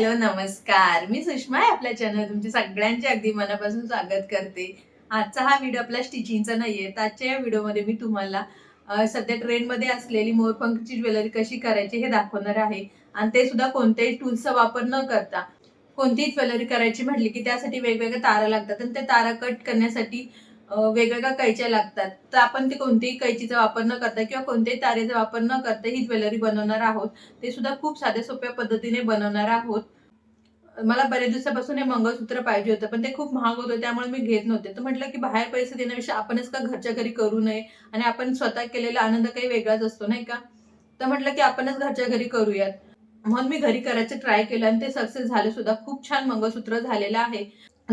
Hello नमस्कार. मी सुषमा आहे आपल्या चॅनल तुमचे सगळ्यांचे अगदी मनापासून स्वागत करते. आजचा हा व्हिडिओ आपला स्टिचिंगचा नाहीये. आहे आजच्या या व्हिडिओमध्ये मी तुम्हाला सध्या ट्रेंडमध्ये असलेली मोरपंखची ज्वेलरी कशी करायची हे दाखवणार आहे. आणि ते सुद्धा कोणत्याही टूल्सचा वापर न करता. कोणतीही ज्वेलरी करायची म्हटली की त्यासाठी वेगवेगळ्या तारा लागतात. आणि त्या तारा कट करण्यासाठी वेगवेगळ्या कैच्या लागतात. तर आपण ते कोणत्याही कैचीचा वापर न करता किंवा कोणत्याही तारेचा वापर न करता ही ज्वेलरी बनवणार आहोत. ते सुद्धा खूप साध्या सोप्या पद्धतीने बनवणार आहोत. मला बरेच दिवसापासून हे मंगळसूत्र पाहिजे होतं पण ते खूप महाग होतं त्यामुळे मी घेत नव्हते. तर म्हटलं की बाहेर पैसे देण्याविषयी आपणच का घरच्या घरी करू नये? आणि आपण स्वतः केलेला आनंद काही वेगळाच असतो नाही का? तर म्हटलं की आपणच घरच्या घरी करूयात. म्हणून मी घरी करायचं ट्राय केलं आणि ते सक्सेस झालं सुद्धा. खूप छान मंगळसूत्र झालेलं आहे.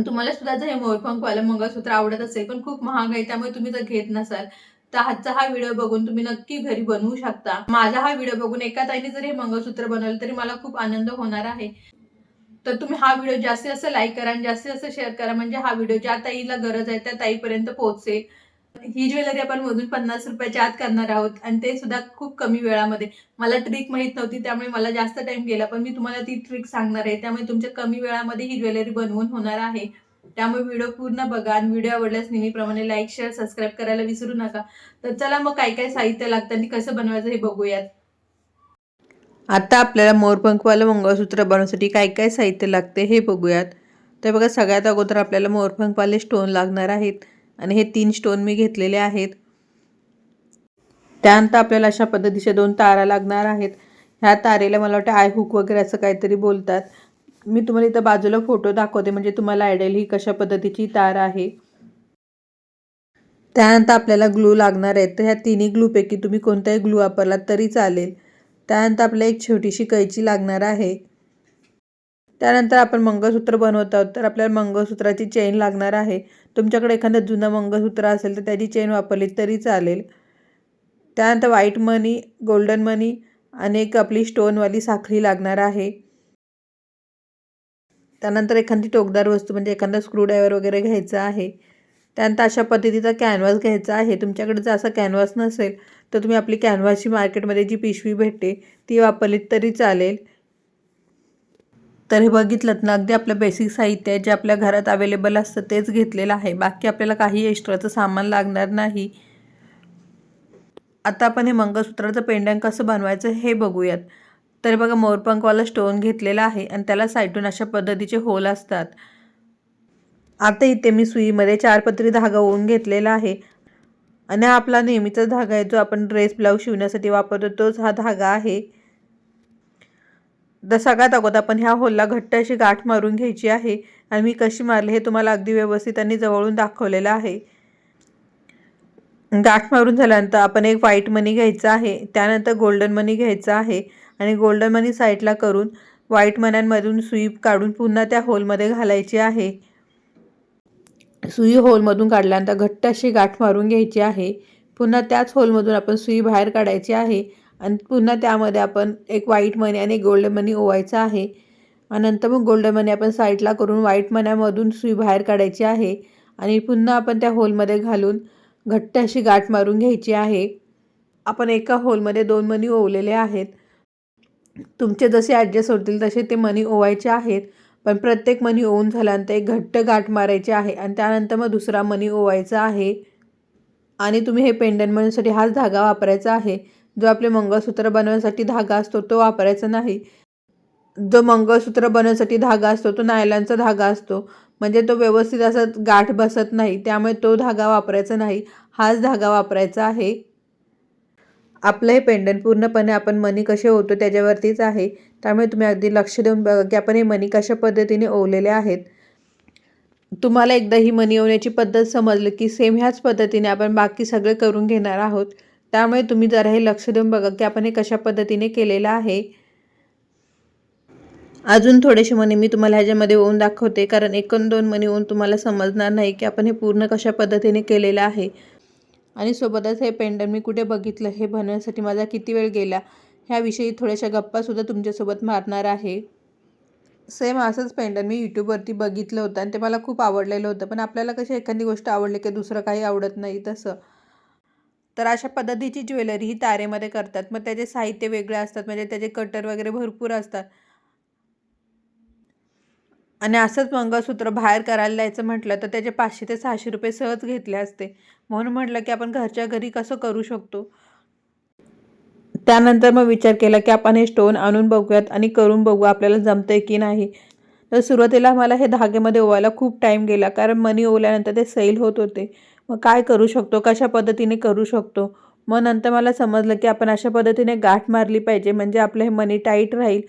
तुम्हाला सुद्धा जर हे मोरपंखवालं मंगळसूत्र आवडत असेल पण खूप महाग आहे त्यामुळे तुम्ही जर घेत नसाल तर आजचा हा व्हिडिओ बघून तुम्ही नक्की घरी बनवू शकता. माझा हा व्हिडिओ बघून एका ताईने जर हे मंगळसूत्र बनवलं तरी मला खूप आनंद होणार आहे. तर तुम्ही हा व्हिडिओ जास्तीत जास्त लाईक करा आणि जास्तीत जास्त शेअर करा. म्हणजे हा व्हिडिओ ज्या ताईला गरज आहे त्या ताईपर्यंत पोहोचेल. ही ज्वेलरी आपण मोजून पन्नास रुपयाच्या आत करणार आहोत आणि ते सुद्धा खूप कमी वेळामध्ये. मला ट्रिक माहीत नव्हती त्यामुळे मला जास्त टाइम गेला पण मी तुम्हाला ती ट्रिक सांगणार आहे. त्यामुळे तुमच्या कमी वेळामध्ये ही ज्वेलरी बनवून होणार आहे. त्यामुळे व्हिडिओ पूर्ण बघा आणि व्हिडिओ आवडल्यास नेहमीप्रमाणे लाईक शेअर सबस्क्राईब करायला विसरू नका. तर चला मग काय काय साहित्य लागतं आणि कसं बनवायचं हे बघूयात. आता आपल्याला मोरपंखवालं मंगळसूत्र बनवण्यासाठी काय काय साहित्य लागते हे बघूयात. तर बघा सगळ्यात अगोदर आपल्याला मोरपंखवाले स्टोन लागणार आहेत. आणि हे तीन स्टोन मी घेतलेले आहेत. त्यानंतर आपल्याला अशा पद्धतीच्या दोन तारा लागणार आहेत. ह्या तारेला मला वाटतं आय हुक वगैरे असं काहीतरी बोलतात. मी तुम्हाला इथं बाजूला फोटो दाखवते म्हणजे तुम्हाला आयडियल ही कशा पद्धतीची तार आहे. त्यानंतर आपल्याला ग्लू लागणार आहेत. तर ह्या तिन्ही ग्लूपैकी तुम्ही कोणताही ग्लू वापरलात तरी चालेल. त्यानंतर आपल्याला एक छोटीशी कैची लागणार आहे. त्यानंतर आपण मंगळसूत्र बनवत आहोत. तर आपल्याला मंगळसूत्राची चेन लागणार आहे. तुमच्याकडे एखादं जुनं मंगळसूत्र असेल तर त्याची चेन वापरली तरी चालेल. त्यानंतर व्हाईट मनी गोल्डन मनी आणि एक आपली स्टोनवाली साखळी लागणार आहे. त्यानंतर एखादी टोकदार वस्तू म्हणजे एखादा स्क्रूड्रायव्हर वगैरे घ्यायचा आहे. त्यानंतर अशा पद्धतीचा कॅनव्हास घ्यायचा आहे. तुमच्याकडे जर असा कॅनव्हास नसेल तर तुम्ही आपली कॅनव्हासची मार्केटमध्ये जी पिशवी भेटते ती वापरलीत तरी चालेल. तर हे बघितलं ना अगदी आपलं बेसिक साहित्य आहे जे आपल्या घरात अवेलेबल असतं तेच घेतलेलं आहे. बाकी आपल्याला काही एक्स्ट्राचं सामान लागणार नाही. आता आपण हे मंगळसूत्राचं पेंडंग कसं बनवायचं हे बघूयात. तर बघा मोरपंखवाला स्टोन घेतलेला आहे आणि त्याला साईटून अशा पद्धतीचे होल असतात. आता इथे मी सुईमध्ये चार पत्री धागा ओवून घेतलेला आहे. आणि हा आपला नेहमीचा धागा आहे जो आपण ड्रेस ब्लाऊज शिवण्यासाठी वापरतो तोच हा धागा आहे. तर सगळ्यात अगोदर आपण ह्या होलला घट्ट अशी गाठ मारून घ्यायची आहे आणि मी कशी मारली हे तुम्हाला अगदी व्यवस्थित आणि जवळून दाखवलेलं आहे. गाठ मारून झाल्यानंतर आपण एक व्हाईट मनी घ्यायचा आहे त्यानंतर गोल्डन मनी घ्यायचा आहे आणि गोल्डन मनी साईडला करून व्हाईट मन्यांमधून सुई काढून पुन्हा त्या होलमध्ये घालायची आहे. सुई होलमधून काढल्यानंतर घट्ट अशी गाठ मारून घ्यायची आहे. पुन्हा त्याच होलमधून आपण सुई बाहेर काढायची आहे आणि पुन्हा त्यामध्ये आपण एक व्हाईट मनी आणि एक मनी ओवायचा आहे. आणि नंतर मग गोल्ड मनी आपण साईडला करून व्हाईट मन्यामधून सुई बाहेर काढायची आहे. आणि पुन्हा आपण त्या होलमध्ये घालून घट्ट अशी गाठ मारून घ्यायची आहे. आपण एका होलमध्ये दोन मनी ओवलेले आहेत. तुमचे जसे ॲडजस्ट होतील तसे ते मनी ओवायचे आहेत. पण प्रत्येक मनी ओवून झाल्यानंतर एक घट्ट गाठ मारायची आहे आणि त्यानंतर मग दुसरा मनी ओवायचा आहे. आणि तुम्ही हे पेंडंट बनवण्यासाठी हाच धागा वापरायचा आहे. जो आपले मंगळसूत्र बनवण्यासाठी धागा असतो तो वापरायचा नाही. जो मंगळसूत्र बनवण्यासाठी धागा असतो तो नायलॉनचा धागा असतो. म्हणजे तो व्यवस्थित असं गाठ बसत नाही त्यामुळे तो धागा वापरायचा नाही. हाच धागा वापरायचा आहे. आपलं हे पेंडंट पूर्णपणे आपण मनी कसे होतो त्याच्यावरतीच आहे. त्यामुळे तुम्ही अगदी लक्ष देऊन बघा की आपण हे मनी कशा पद्धतीने ओवलेले आहेत. तुम्हाला एकदा ही मनी ओवण्याची पद्धत समजली की सेम ह्याच पद्धतीने आपण बाकी सगळे करून घेणार आहोत. त्यामुळे तुम्ही जरा हे लक्ष देऊन बघा की आपण हे कशा पद्धतीने केलेलं आहे. अजून थोडेसे मनी मी तुम्हाला ह्याच्यामध्ये ओन दाखवते कारण एकूण दोन मनी ओन तुम्हाला समजणार नाही की आपण हे पूर्ण कशा पद्धतीने केलेलं आहे. आणि सोबतच हे पेंडन मी कुठे बघितलं हे बनवण्यासाठी माझा किती वेळ गेला ह्याविषयी थोड्याशा गप्पासुद्धा तुमच्यासोबत मारणार आहे. सेम असंच पेंडन मी यूट्यूबवरती बघितलं होतं आणि ते मला खूप आवडलेलं होतं पण आपल्याला कशी एखादी गोष्ट आवडली की दुसरं काही आवडत नाही तसं. तर अशा पद्धतीची ज्वेलरी ही तारेमध्ये करतात. मग त्याचे साहित्य वेगळे असतात म्हणजे त्याचे कटर वगैरे भरपूर असतात. आणि असंच मंगळसूत्र बाहेर करायला द्यायचं म्हटलं तर त्याचे पाचशे ते सहाशे रुपये सहज घेतले असते. म्हणून म्हटलं की आपण घरच्या घरी कसं करू शकतो? त्यानंतर मग विचार केला की आपण हे स्टोन आणून बघूयात आणि करून बघू आपल्याला जमतंय की नाही. तर सुरुवातीला मला हे धागेमध्ये ओवायला खूप टाईम गेला कारण मनी ओवल्यानंतर ते सैल होत होते. मग काय करू शकतो? कशा पद्धतीने करू शकतो? मग नंतर मला समजलं की आपण अशा पद्धतीने गाठ मारली पाहिजे म्हणजे आपलं हे मनी टाईट राहील.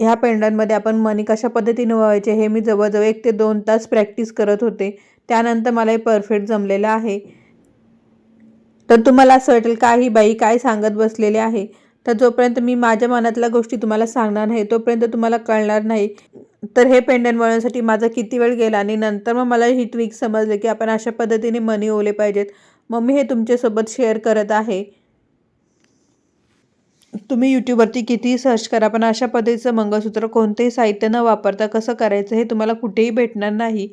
ह्या पेंडनमध्ये आपण मनी कशा पद्धतीने व्हायचे हे मी जवळजवळ एक ते दोन तास प्रॅक्टिस करत होते. त्यानंतर मला हे परफेक्ट जमलेलं आहे. तर तुम्हाला असं वाटेल का ही बाई काय सांगत बसलेली आहे? तर जोपर्यंत मी माझ्या मनातल्या गोष्टी तुम्हाला सांगणार नाही तोपर्यंत तुम्हाला कळणार नाही तर हे पेंडन वळण्यासाठी माझा किती वेळ गेला आणि नंतर मग मला ही ट्विक समजली की आपण अशा पद्धतीने मनी ओले पाहिजेत. मग मी हे तुमच्यासोबत शेअर करत आहे. तुम्ही यूट्यूबवरती कितीही सर्च करा पण अशा पद्धतीचं मंगळसूत्र कोणतेही साहित्य न वापरता कसं करायचं हे तुम्हाला कुठेही भेटणार नाही.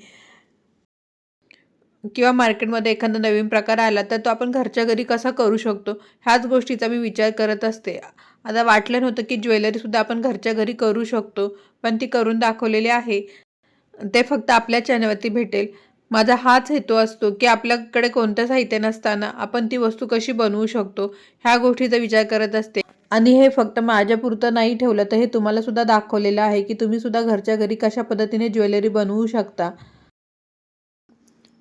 किंवा मार्केटमध्ये एखादा नवीन प्रकार आला तर तो आपण घरच्या घरी कसा करू शकतो? ह्याच गोष्टीचा मी विचार करत असते. आता वाटलं नव्हतं की ज्वेलरीसुद्धा आपण घरच्या घरी करू शकतो पण ती करून दाखवलेली आहे. ते फक्त आपल्या चॅनलवरती भेटेल. माझा हाच हेतू असतो की आपल्याकडे कोणतं साहित्य नसताना आपण ती वस्तू कशी बनवू शकतो ह्या गोष्टीचा विचार करत असते. आणि हे फक्त माझ्यापुरतं नाही ठेवलं तर हे तुम्हाला सुद्धा दाखवलेलं आहे की तुम्ही सुद्धा घरच्या घरी कशा पद्धतीने ज्वेलरी बनवू शकता.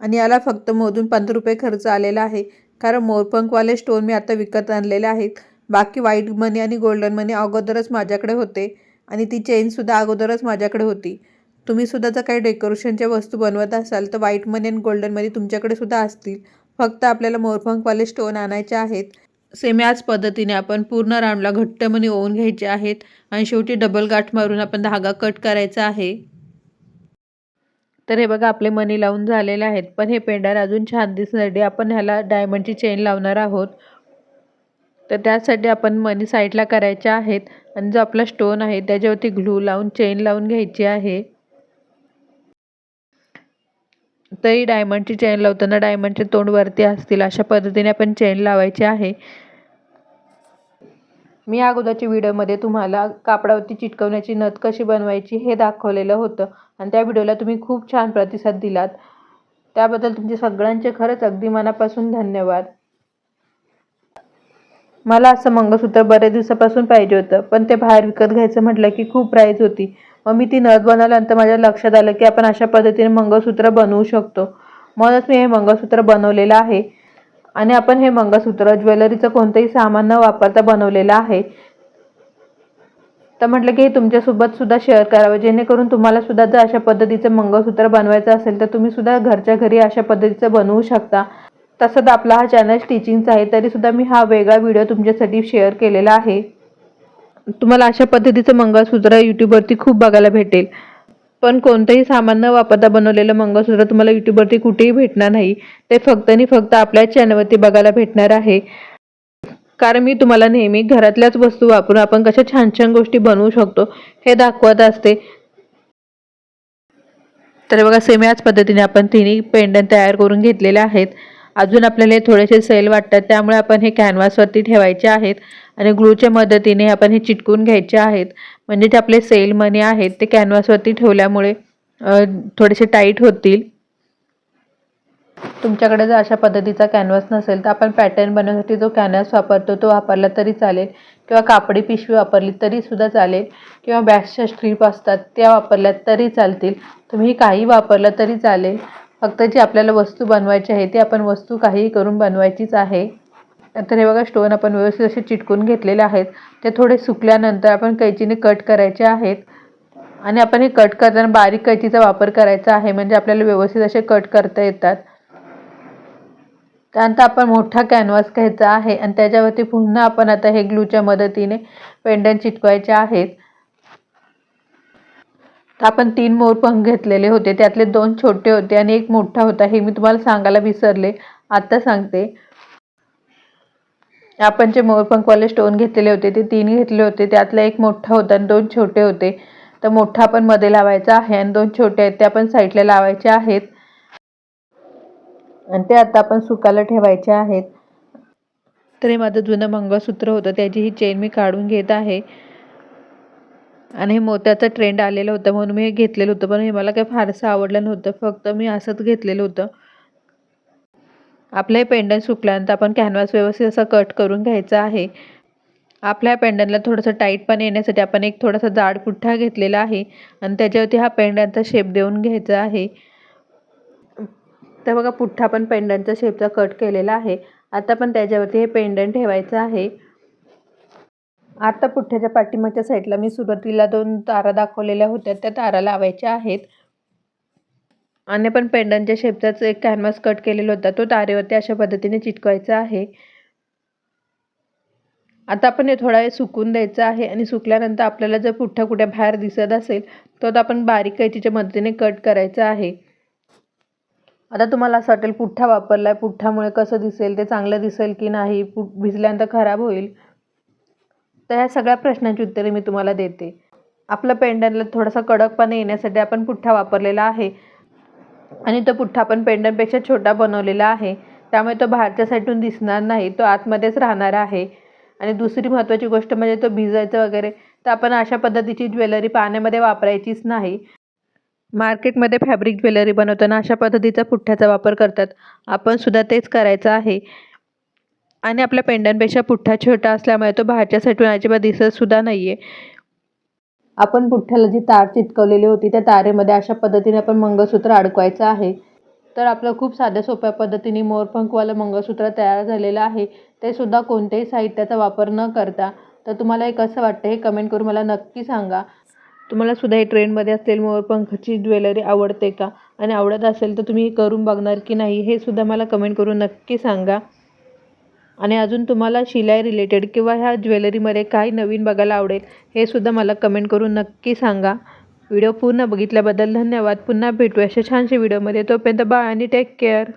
आणि याला फक्त मोजून पंधरा रुपये खर्च आलेला आहे. कारण मोरपंखवाले स्टोन मी आता विकत आणलेले आहेत. बाकी व्हाईट मनी आणि गोल्डन मनी अगोदरच माझ्याकडे होते. आणि ती चेनसुद्धा अगोदरच माझ्याकडे होती. तुम्ही सुद्धा जर काही डेकोरेशनच्या वस्तू बनवत असाल तर व्हाईट मनी आणि गोल्डन मनी तुमच्याकडे सुद्धा असतील. फक्त आपल्याला मोरपंखवाले स्टोन आणायचे आहेत. सेम याच पद्धतीने आपण पूर्ण राऊंडला घट्ट मनी ओवून घ्यायचे आहेत. आणि शेवटी डबल गाठ मारून आपण धागा कट करायचा आहे. तर हे बघा आपले मनी लावून झालेले आहेत. पण हे पेंडन अजून छान दिसण्यासाठी आपण ह्याला डायमंडची चेन लावणार आहोत. तर त्यासाठी आपण मनी साईडला करायच्या आहेत. आणि जो आपला स्टोन आहे त्याच्यावरती ग्लू लावून चेन लावून घ्यायची आहे. तरी डायमंडची चेन लावताना डायमंडचे तोंड वरती असतील अशा पद्धतीने आपण चेन लावायची आहे. मी अगोदरच्या व्हिडिओमध्ये तुम्हाला कापडावरती चिटकवण्याची नथ कशी बनवायची हे दाखवलेलं होतं. आणि त्या व्हिडिओला तुम्ही खूप छान प्रतिसाद दिलात. त्याबद्दल तुमचे सगळ्यांचे खरंच अगदी मनापासून धन्यवाद. मला असं मंगळसूत्र बऱ्याच दिवसापासून पाहिजे होतं पण ते बाहेर विकत घ्यायचं म्हटलं की खूप प्राईज होती. मग मी ती नथ बनवल्यानंतर माझ्या लक्षात आलं की आपण अशा पद्धतीने मंगळसूत्र बनवू शकतो. म्हणूनच मी हे मंगळसूत्र बनवलेलं आहे. आणि आपण हे मंगळसूत्र ज्वेलरीचं कोणतंही सामान न वापरता बनवलेलं आहे. तर म्हटलं की हे तुमच्यासोबत सुद्धा शेअर करावं. जेणेकरून तुम्हाला सुद्धा जर अशा पद्धतीचं मंगळसूत्र बनवायचं असेल तर तुम्ही सुद्धा घरच्या घरी अशा पद्धतीचं बनवू शकता. तसंच आपला हा चॅनल स्टिचिंगचा आहे तरी सुद्धा मी हा वेगळा व्हिडिओ तुमच्यासाठी शेअर केलेला आहे. तुम्हाला अशा पद्धतीचं मंगळसूत्र यूट्यूबवरती खूप बघायला भेटेल. पण कोणतंही सामान न वापरता बनवलेलं मंगळसूत्र तुम्हाला युट्यूबवरती कुठेही भेटणार नाही. ते फक्त आणि फक्त आपल्या चॅनलवरती बघायला भेटणार आहे. कारण मी तुम्हाला नेहमी घरातल्याच वस्तू वापरून आपण कशा छान छान गोष्टी बनवू शकतो हे दाखवत असते. तर बघा सेम याच पद्धतीने आपण तिन्ही पेंडन तयार करून घेतलेले आहेत. अजून आपल्याला थोडेसे सैल वाटतात त्यामुळे आपण हे कॅनव्हासवरती ठेवायचे आहेत. आणि ग्लूच्या मदतीने आपण हे चिटकून घ्यायचे आहेत. म्हणजे जे आपले सेल मनी आहेत ते कॅनव्हासवरती ठेवल्यामुळे थोडेसे टाईट होतील. तुमच्याकडे जर अशा पद्धतीचा कॅनव्हास नसेल तर आपण पॅटर्न बनवण्यासाठी जो कॅनव्हास वापरतो तो वापरला तरी चालेल. किंवा कापडी पिशवी वापरली तरीसुद्धा चालेल. किंवा बॅग्सच्या स्ट्रीप असतात त्या वापरल्या तरी चालतील. तुम्ही काही वापरलं तरी चालेल. फक्त जी आपल्याला वस्तू बनवायची आहे ती आपण वस्तू काहीही करून बनवायचीच आहे. तर हे बघा स्टोन आपण व्यवस्थित असे चिटकून घेतलेले आहेत. ते थोडे सुकल्यानंतर आपण कैचीने कट करायचे आहेत. आणि आपण हे कट करताना बारीक कैचीचा वापर करायचा आहे म्हणजे आपल्याला व्यवस्थित असे कट करता येतात. त्यानंतर आपण मोठा कॅनव्हास घ्यायचा आहे आणि त्याच्यावरती पुन्हा आपण आता हे ग्लूच्या मदतीने पेंडंट चिटकवायचे आहेत. तर आपण तीन मोरपंख घेतलेले होते. त्यातले दोन छोटे होते आणि एक मोठा होता. हे मी तुम्हाला सांगायला विसरले. आत्ता सांगते. आपण जे मोरपंखवाले स्टोन घेतलेले होते ते तीन घेतले होते. त्यातला एक मोठा होता आणि दोन छोटे होते. तर मोठा आपण मध्ये लावायचा आहे आणि दोन छोटे आहेत ते आपण साईडला लावायचे आहेत. आणि ते आता आपण सुकायला ठेवायचे आहेत. तर हे माझं जुनं मंगळसूत्र होतं त्याची ही चेन मी काढून घेत आहे. आणि हे मोत्याचं ट्रेंड आलेलं होतं म्हणून मी हे घेतलेलं होतं पण हे मला काही फारसं आवडलं नव्हतं. फक्त मी असंच घेतलेलं होतं. आपलं हे पेंडंट सुकल्यानंतर आपण कॅनव्हास व्यवस्थित असं कट करून घ्यायचं आहे. आपल्या पेंडंटला थोडंसं टाईट पण येण्यासाठी आपण एक थोडासा जाड पुठ्ठा घेतलेला आहे आणि त्याच्यावरती हा पेंडंटचा शेप देऊन घ्यायचा आहे. तर बघा पुठ्ठा पण पेंडंटचा शेपचा कट केलेला आहे. आता पण त्याच्यावरती हे पेंडंट ठेवायचं आहे. आता पुठ्ठ्याच्या पाठीमागच्या साईडला मी सुरुवातीला दोन तारा दाखवलेल्या होत्या. त्या तारा लावायच्या आहेत. आणि पण पेंडनच्या शेपचाच एक कॅनव्हास कट केलेला होता. तो तारेवरती अशा पद्धतीने चिटकवायचा आहे. आता आपण हे थोडा वेळ सुकून द्यायचं आहे आणि सुकल्यानंतर आपल्याला जर पुठ्ठा कुठे बाहेर दिसत असेल तर आपण बारीक कैचीच्या मदतीने कट करायचं आहे. आता तुम्हाला असं वाटेल पुठ्ठा वापरला आहे पुठ्ठामुळे कसं दिसेल ते चांगलं दिसेल की नाही पु भिजल्यानंतर खराब होईल. तर ह्या सगळ्या प्रश्नांची उत्तरे मी तुम्हाला देते. आपलं पेंडनला थोडासा कडकपणा येण्यासाठी आपण पुठ्ठा वापरलेला आहे. आणि तो पुठ्ठा पण पेंडंटपेक्षा छोटा बनवलेला आहे. त्यामुळे तो बाहेरच्या साईडून दिसणार नाही तो आतमध्येच राहणार आहे. आणि दुसरी महत्त्वाची गोष्ट म्हणजे तो भिजायचं वगैरे तर आपण अशा पद्धतीची ज्वेलरी पाण्यामध्ये वापरायचीच नाही. मार्केटमध्ये फॅब्रिक ज्वेलरी बनवताना अशा पद्धतीचा पुठ्ठ्याचा वापर करतात. आपण सुद्धा तेच करायचं आहे. आणि आपल्या पेंडंटपेक्षा पुठ्ठा छोटा असल्यामुळे तो बाहेरच्या साईडून अजिबात दिसतसुद्धा नाही आहे आपण पुठ्ठ्याला जी तार चिटकवलेली होती त्या तारेमध्ये अशा पद्धतीने आपण मंगळसूत्र अडकवायचं आहे. तर आपलं खूप साध्या सोप्या पद्धतीने मोरपंखवालं मंगळसूत्र तयार झालेलं आहे. ते सुद्धा कोणत्याही साहित्याचा वापर न करता. तर तुम्हाला हे कसं वाटतं हे कमेंट करून मला नक्की सांगा. तुम्हाला सुद्धा हे ट्रेंडमध्ये असलेली मोरपंखची ज्वेलरी आवडते का? आणि आवडत असेल तर तुम्ही करून बघणार की नाही हे सुद्धा मला कमेंट करून नक्की सांगा. आणि अजून तुम्हाला शिलाई रिलेटेड किंवा ह्या ज्वेलरीमध्ये काय नवीन बघायला आवडेल हे सुद्धा मला कमेंट करून नक्की सांगा. व्हिडिओ पूर्ण बघितल्याबद्दल धन्यवाद. पुन्हा भेटू अशा छानशा व्हिडिओमध्ये तोपर्यंत बाय आणि टेक केअर